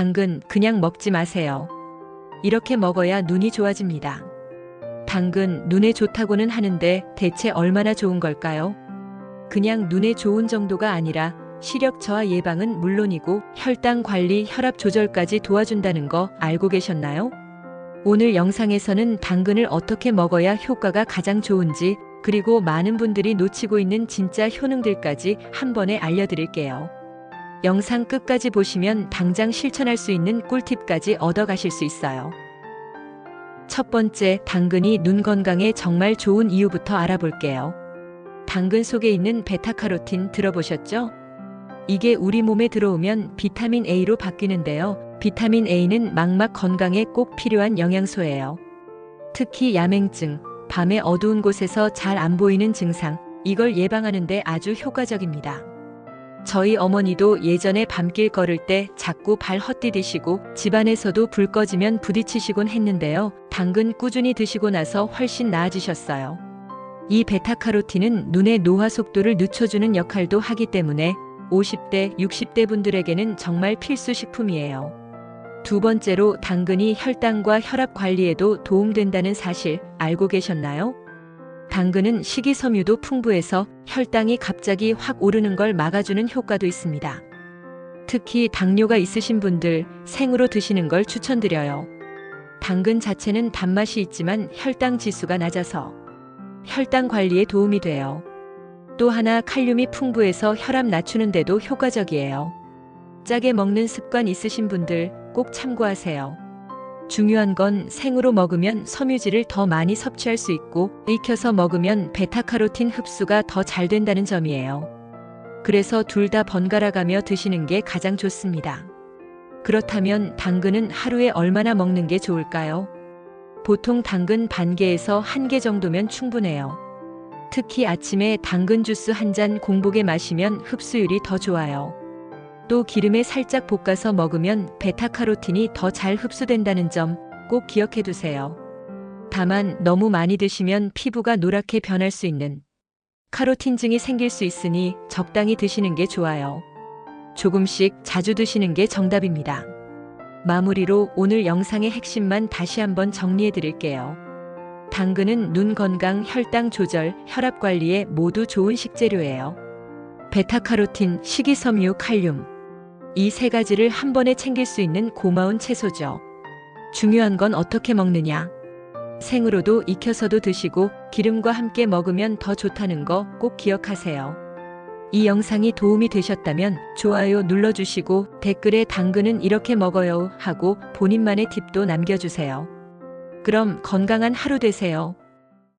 당근 그냥 먹지 마세요. 이렇게 먹어야 눈이 좋아집니다. 당근 눈에 좋다고는 하는데 대체 얼마나 좋은 걸까요? 그냥 눈에 좋은 정도가 아니라 시력 저하 예방은 물론이고 혈당 관리, 혈압 조절까지 도와준다는 거 알고 계셨나요? 오늘 영상에서는 당근을 어떻게 먹어야 효과가 가장 좋은지 그리고 많은 분들이 놓치고 있는 진짜 효능들까지 한 번에 알려드릴게요. 영상 끝까지 보시면 당장 실천할 수 있는 꿀팁까지 얻어가실 수 있어요. 첫 번째, 당근이 눈 건강에 정말 좋은 이유부터 알아볼게요. 당근 속에 있는 베타카로틴 들어보셨죠? 이게 우리 몸에 들어오면 비타민 A로 바뀌는데요. 비타민 A는 망막 건강에 꼭 필요한 영양소예요. 특히 야맹증, 밤에 어두운 곳에서 잘 안 보이는 증상, 이걸 예방하는데 아주 효과적입니다. 저희 어머니도 예전에 밤길 걸을 때 자꾸 발 헛디디시고 집안에서도 불 꺼지면 부딪히시곤 했는데요. 당근 꾸준히 드시고 나서 훨씬 나아지셨어요. 이 베타카로틴은 눈의 노화 속도를 늦춰주는 역할도 하기 때문에 50대, 60대 분들에게는 정말 필수 식품이에요. 두 번째로 당근이 혈당과 혈압 관리에도 도움된다는 사실 알고 계셨나요? 당근은 식이섬유도 풍부해서 혈당이 갑자기 확 오르는 걸 막아주는 효과도 있습니다. 특히 당뇨가 있으신 분들 생으로 드시는 걸 추천드려요. 당근 자체는 단맛이 있지만 혈당 지수가 낮아서 혈당 관리에 도움이 돼요. 또 하나 칼륨이 풍부해서 혈압 낮추는데도 효과적이에요. 짜게 먹는 습관 있으신 분들 꼭 참고하세요. 중요한 건 생으로 먹으면 섬유질을 더 많이 섭취할 수 있고 익혀서 먹으면 베타카로틴 흡수가 더 잘 된다는 점이에요. 그래서 둘 다 번갈아 가며 드시는 게 가장 좋습니다. 그렇다면 당근은 하루에 얼마나 먹는 게 좋을까요? 보통 당근 반 개에서 한 개 정도면 충분해요. 특히 아침에 당근 주스 한 잔 공복에 마시면 흡수율이 더 좋아요. 또 기름에 살짝 볶아서 먹으면 베타카로틴이 더 잘 흡수된다는 점 꼭 기억해 두세요. 다만 너무 많이 드시면 피부가 노랗게 변할 수 있는 카로틴증이 생길 수 있으니 적당히 드시는 게 좋아요. 조금씩 자주 드시는 게 정답입니다. 마무리로 오늘 영상의 핵심만 다시 한번 정리해 드릴게요. 당근은 눈 건강, 혈당 조절, 혈압 관리에 모두 좋은 식재료예요. 베타카로틴, 식이섬유, 칼륨. 이 세 가지를 한 번에 챙길 수 있는 고마운 채소죠. 중요한 건 어떻게 먹느냐. 생으로도 익혀서도 드시고 기름과 함께 먹으면 더 좋다는 거 꼭 기억하세요. 이 영상이 도움이 되셨다면 좋아요 눌러주시고 댓글에 당근은 이렇게 먹어요 하고 본인만의 팁도 남겨주세요. 그럼 건강한 하루 되세요.